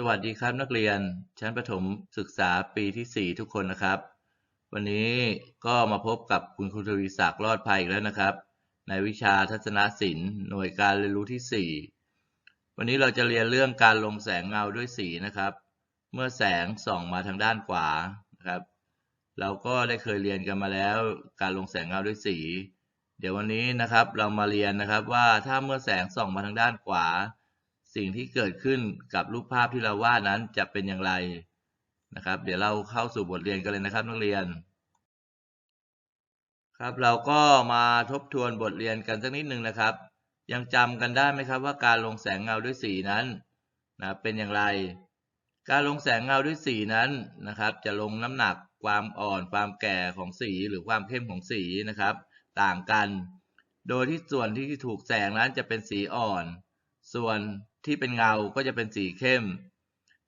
สวัสดีครับนักเรียนชั้นประถมศึกษาปีที่ 4 ทุกคนนะครับ วันนี้ก็มาพบกับคุณครูทวีศักดิ์รอดภัยอีกแล้วนะครับ ในวิชาทัศนศิลป์หน่วยการเรียนรู้ที่ 4 วันนี้เราจะเรียนเรื่องการลงแสงเงาด้วยสีนะครับ เมื่อแสงส่องมาทางด้านขวานะครับ เราก็ได้เคยเรียนกันมาแล้ว การลงแสงเงาด้วยสี เดี๋ยววันนี้นะครับเรามาเรียนนะครับว่าถ้าเมื่อแสงส่องมาทางด้านขวา สิ่งที่เกิดขึ้นกับรูปภาพที่เราวาดนั้นจะเป็นอย่างไรนะครับ เดี๋ยวเราเข้าสู่บทเรียนกันเลยนะครับนักเรียน ครับเราก็มาทบทวนบทเรียนกันสักนิดหนึ่งนะครับ ยังจำกันได้ไหมครับว่าการลงแสงเงาด้วยสีนั้นนะเป็นอย่างไร การลงแสงเงาด้วยสีนั้นนะครับ จะลงน้ำหนักความอ่อนความแก่ของสีหรือความเข้มของสีนะครับ ต่างกัน โดยที่ส่วนที่ถูกแสงนั้นจะเป็นสีอ่อน ส่วน ที่เป็นเงาก็จะเป็นสีเข้ม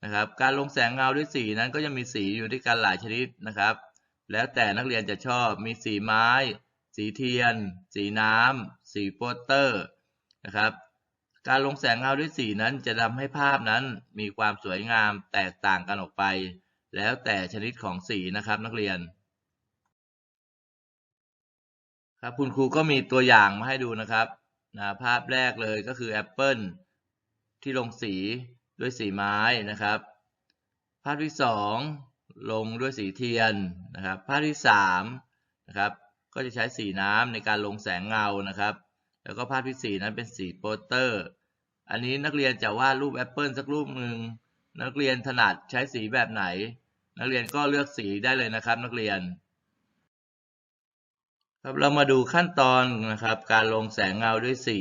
นะครับ การลงแสงเงาด้วยสีนั้นก็จะมีสีอยู่ด้วยกันหลายชนิดนะครับ แล้วแต่นักเรียนจะชอบมีสีไม้ สีเทียน สีน้ำสีโปสเตอร์นะครับ การลงแสงเงาด้วยสีนั้นจะทำให้ภาพนั้นมีความสวยงามแตกต่างกันออกไป แล้วแต่ชนิดของสีนะครับนักเรียนครับคุณครูก็มีตัวอย่างมาให้ดูนะครับนะภาพแรกเลยก็คือแอปเปิล ที่ลงสีด้วยสีไม้นะครับ ภาพที่สองลงด้วยสีเทียนนะครับ ภาพที่สามนะครับก็จะใช้สีน้ำในการลงแสงเงานะครับ แล้วก็ภาพที่สี่นั้นเป็นสีโปสเตอร์ อันนี้นักเรียนจะวาดรูปแอปเปิลสักรูปหนึ่งนักเรียนถนัดใช้สีแบบไหน นักเรียนก็เลือกสีได้เลยนะครับ นักเรียนครับเรามาดูขั้นตอนนะครับ การลงแสงเงาด้วยสี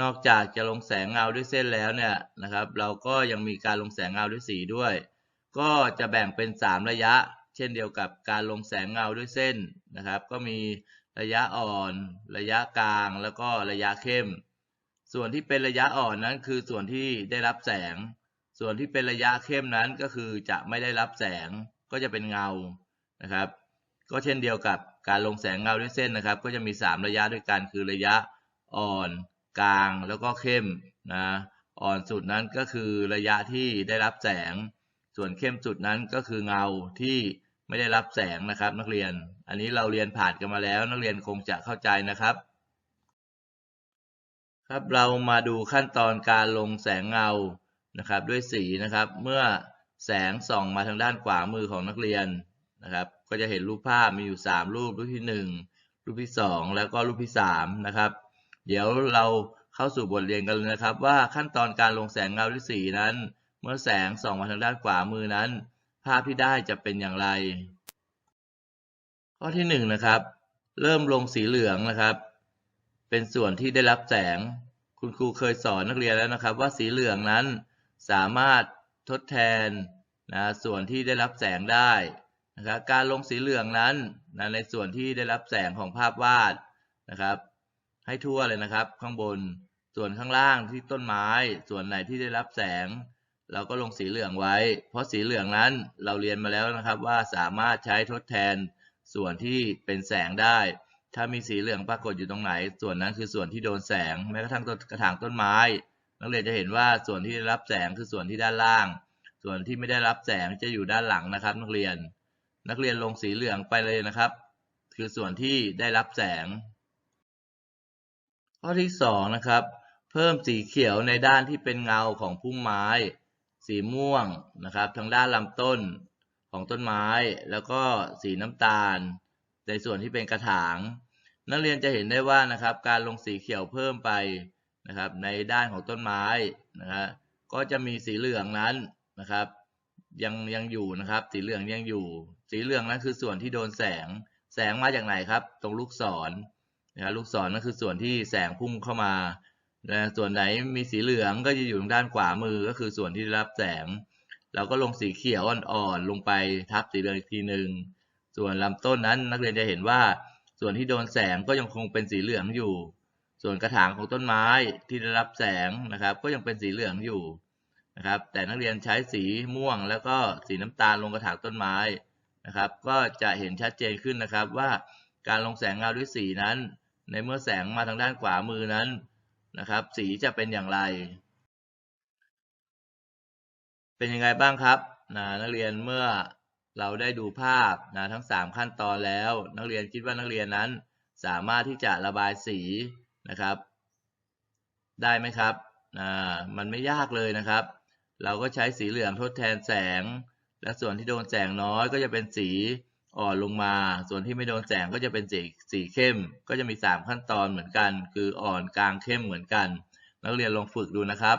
นอกจากจะลงแสงเงาด้วยเส้นแล้วเนี่ยนะครับ เราก็ยังมีการลงแสงเงาด้วยสีด้วย ก็จะแบ่งเป็น 3 ระยะ เช่นเดียวกับการลงแสงเงาด้วยเส้นนะครับ ก็มีระยะอ่อน ระยะกลาง แล้วก็ระยะเข้ม ส่วนที่เป็นระยะอ่อนนั้นคือส่วนที่ได้รับแสง ส่วนที่เป็นระยะเข้มนั้นก็คือจะไม่ได้รับแสง ก็จะเป็นเงา นะครับ ก็เช่นเดียวกับการลงแสงเงาด้วยเส้นนะครับ ก็จะมี 3 ระยะด้วยกันคือระยะอ่อน กลางแล้วก็เข้มนะอ่อนสุดนั้นก็คือระยะที่ได้รับแสง ส่วนเข้มสุดนั้นก็คือเงาที่ไม่ได้รับแสงนะครับ นักเรียน อันนี้เราเรียนผ่านกันมาแล้ว นักเรียนคงจะเข้าใจนะครับ ครับเรามาดูขั้นตอนการลงแสงเงานะครับ ด้วยสีนะครับ เมื่อแสงส่องมาทางด้านขวามือของนักเรียนนะครับ ก็จะเห็นรูปภาพมีอยู่ 3 รูปรูปที่ 1 รูปที่ 2 แล้วก็รูปที่3นะครับ เดี๋ยวเราเข้าสู่บทเรียนกันเลยนะครับ ว่าขั้นตอนการลงแสงเงาด้วยสีนั้น เมื่อแสงส่องมาทางด้านขวามือนั้น ภาพที่ได้จะเป็นอย่างไร ข้อที่1นนะครับ เริ่มลงสีเหลืองนะครับ เป็นส่วนที่ได้รับแสง คุณครูเคยสอนนักเรียนแล้วนะครับ ว่าสีเหลืองนั้นสามารถทดแทนนะส่วนที่ได้รับแสงได้นะครับการลงสีเหลืองนั้นนะในส่วนที่ได้รับแสงของภาพวาดนะครับ ให้ทั่วเลยนะครับ ข้างบน ส่วนข้างล่างที่ต้นไม้ ส่วนไหนที่ได้รับแสง เราก็ลงสีเหลืองไว้ เพราะสีเหลืองนั้นเราเรียนมาแล้วนะครับว่าสามารถใช้ทดแทน ส่วนที่เป็นแสงได้ ถ้ามีสีเหลืองปรากฏอยู่ตรงไหน ส่วนนั้นคือส่วนที่โดนแสง แม้กระทั่งต้นกระถางต้นไม้ นักเรียนจะเห็นว่าส่วนที่ได้รับแสงคือส่วนที่ด้านล่าง ส่วนที่ไม่ได้รับแสงจะอยู่ด้านหลังนะครับ นักเรียน นักเรียนลงสีเหลืองไปเลยนะครับ คือส่วนที่ได้รับแสง ข้อที่สองนะครับ เพิ่มสีเขียวในด้านที่เป็นเงาของพุ่มไม้ สีม่วงนะครับทางด้านลำต้นของต้นไม้ แล้วก็สีน้ำตาล ในส่วนที่เป็นกระถาง นักเรียนจะเห็นได้ว่านะครับการลงสีเขียวเพิ่มไปนะครับในด้านของต้นไม้นะครับก็จะมีสีเหลืองนั้นนะครับยังยังอยู่นะครับ สีเหลืองยังอยู่ สีเหลืองนั้นคือส่วนที่โดนแสง แสงมาจากไหนครับ ตรงลูกศร นะครับลูกศรนั่นคือส่วนที่แสงพุ่งเข้ามานะส่วนไหนมีสีเหลืองก็จะอยู่ทางด้านขวามือก็คือส่วนที่ได้รับแสง เราก็ลงสีเขียวอ่อนๆลงไปทับสีเหลืองอีกทีหนึ่งส่วนลำต้นนั้นนักเรียนจะเห็นว่าส่วนที่โดนแสงก็ยังคงเป็นสีเหลืองอยู่ ส่วนกระถางของต้นไม้ที่ได้รับแสงนะครับ ก็ยังเป็นสีเหลืองอยู่นะครับ แต่นักเรียนใช้สีม่วงแล้วก็สีน้ำตาลลงกระถางต้นไม้นะครับ ก็จะเห็นชัดเจนขึ้นนะครับว่าการลงแสงเงาด้วยสีนั้น ในเมื่อแสงมาทางด้านขวามือนั้นนะครับ สีจะเป็นอย่างไร เป็นยังไงบ้างครับนะนักเรียนเมื่อเราได้ดูภาพนะทั้ง 3 ขั้นตอนแล้ว นักเรียนคิดว่านักเรียนนั้นสามารถที่จะระบายสีนะครับ ได้ไหมครับอ่ามันไม่ยากเลยนะครับ เราก็ใช้สีเหลืองทดแทนแสง และส่วนที่โดนแสงน้อยก็จะเป็นสี อ่อนลงมา ส่วนที่ไม่โดนแสงก็จะเป็นสีสีเข้ม ก็จะมี 3 ขั้นตอนเหมือนกัน คืออ่อนกลางเข้มเหมือนกัน นักเรียนลองฝึกดูนะครับ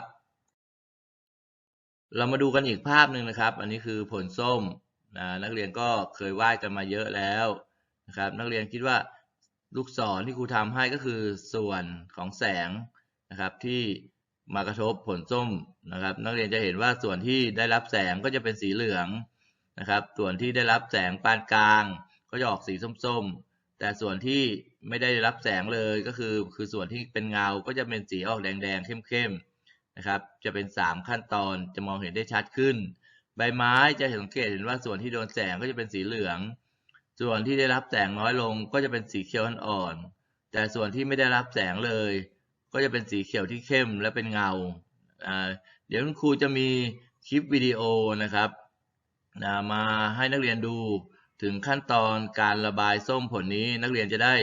เรามาดูกันอีกภาพหนึ่งนะครับ อันนี้คือผลส้มนะนักเรียนก็เคยวาดกันมาเยอะแล้วนะครับ นักเรียนคิดว่าลูกศรที่ครูทำให้ก็คือส่วนของแสงนะครับ ที่มากระทบผลส้มนะครับ นักเรียนจะเห็นว่าส่วนที่ได้รับแสงก็จะเป็นสีเหลือง นะครับ ส่วนที่ได้รับแสงปานกลาง ก็จะออกสีส้มๆ แต่ส่วนที่ไม่ได้รับแสงเลยก็คือ คือส่วนที่เป็นเงา ก็จะเป็นสีออกแดงๆ เข้มๆ นะครับ จะเป็น 3 ขั้นตอน จะมองเห็นได้ชัดขึ้น ใบไม้จะสังเกตเห็นว่าส่วนที่โดนแสงก็จะเป็นสีเหลือง ส่วนที่ได้รับแสงน้อยลงก็จะเป็นสีเขียวอ่อนๆ แต่ส่วนที่ไม่ได้รับแสงเลย ก็จะเป็นสีเขียวที่เข้มและเป็นเงาอ่าเดี๋ยวคุณครูจะมีคลิปวิดีโอนะครับ นะมาให้นักเรียนดูถึงขั้นตอนการระบายส้มผลนี้นักเรียนจะได้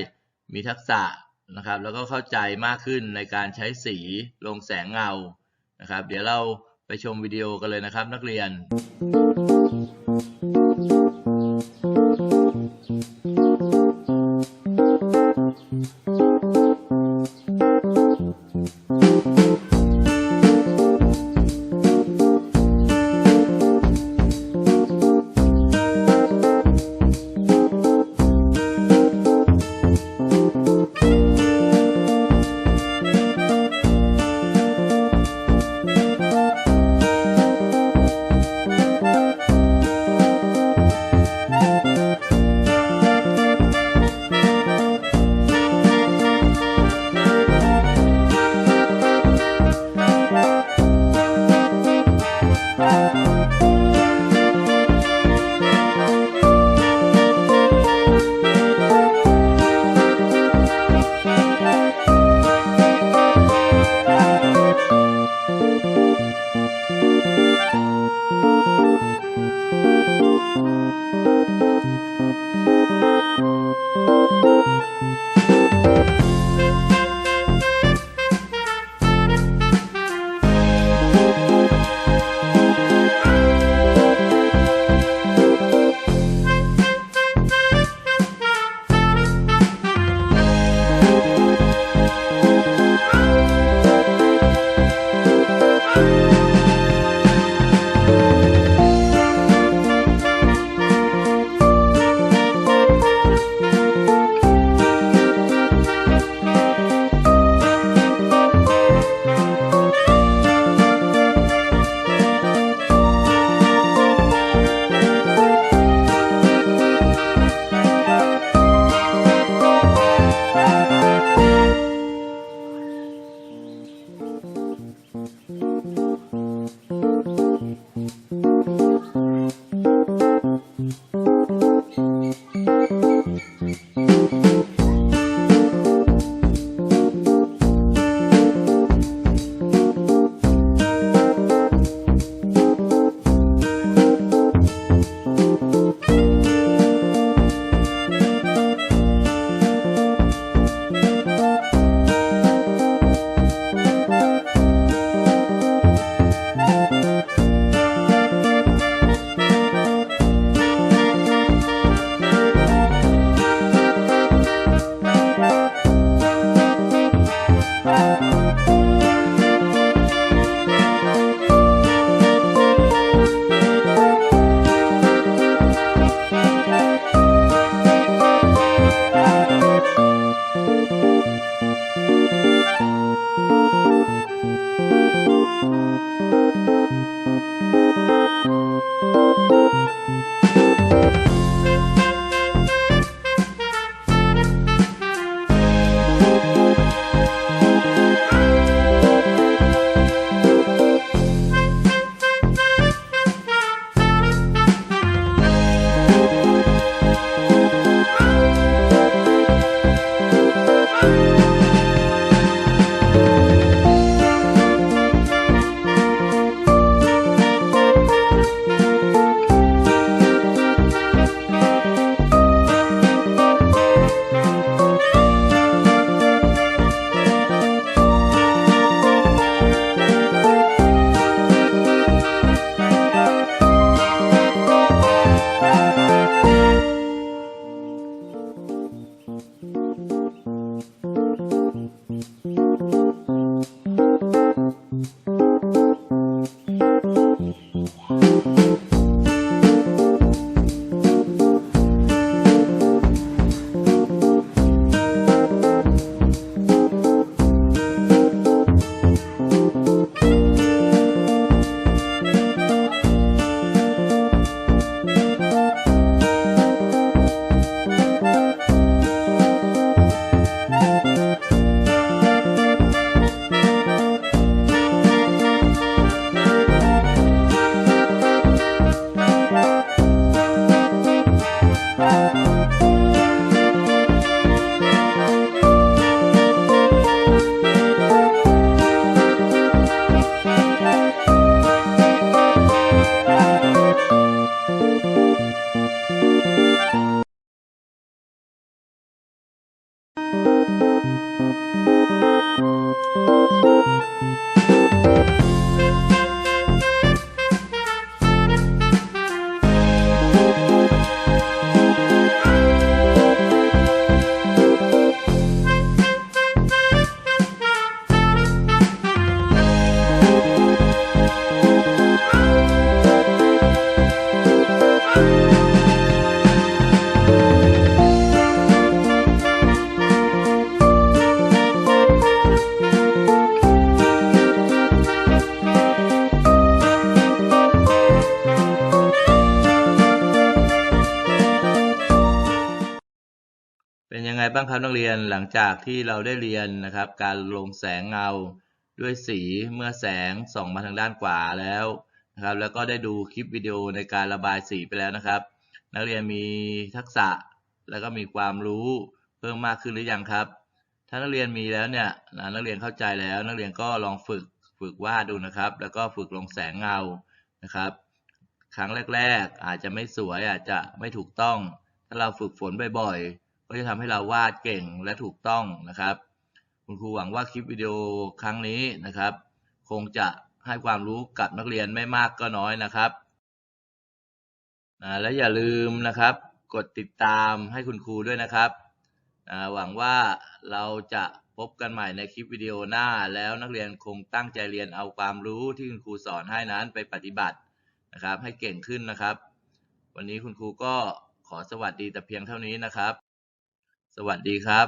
มีทักษะนะครับ แล้วก็เข้าใจมากขึ้นในการใช้สีลงแสงเงานะครับ เดี๋ยวเราไปชมวิดีโอกันเลยนะครับนักเรียนค ไงบ้างครับนักเรียนหลังจากที่เราได้เรียนนะครับ การลงแสงเงาด้วยสีเมื่อแสงส่องมาทางด้านขวาแล้วนะครับแล้วก็ได้ดูคลิปวิดีโอในการระบายสีไปแล้วนะครับ นักเรียนมีทักษะแล้วก็มีความรู้เพิ่มมากขึ้นหรือยังครับ ถ้านักเรียนมีแล้วเนี่ยนะนักเรียนเข้าใจแล้ว นักเรียนก็ลองฝึกฝึกวาดดูนะครับ แล้วก็ฝึกลงแสงเงานะครับ ครั้งแรก ๆ อาจจะไม่สวยอาจจะไม่ถูกต้อง ถ้าเราฝึกฝนบ่อยๆ ก็จะทำให้เราวาดเก่งและถูกต้องนะครับ คุณครูหวังว่าคลิปวิดีโอครั้งนี้นะครับ คงจะให้ความรู้กับนักเรียนไม่มากก็น้อยนะครับและอย่าลืมนะครับ กดติดตามให้คุณครูด้วยนะครับ หวังว่าเราจะพบกันใหม่ในคลิปวิดีโอหน้า แล้วนักเรียนคงตั้งใจเรียนเอาความรู้ที่คุณครูสอนให้นั้นไปปฏิบัตินะครับ ให้เก่งขึ้นนะครับ วันนี้คุณครูก็ขอสวัสดีแต่เพียงเท่านี้นะครับ สวัสดีครับ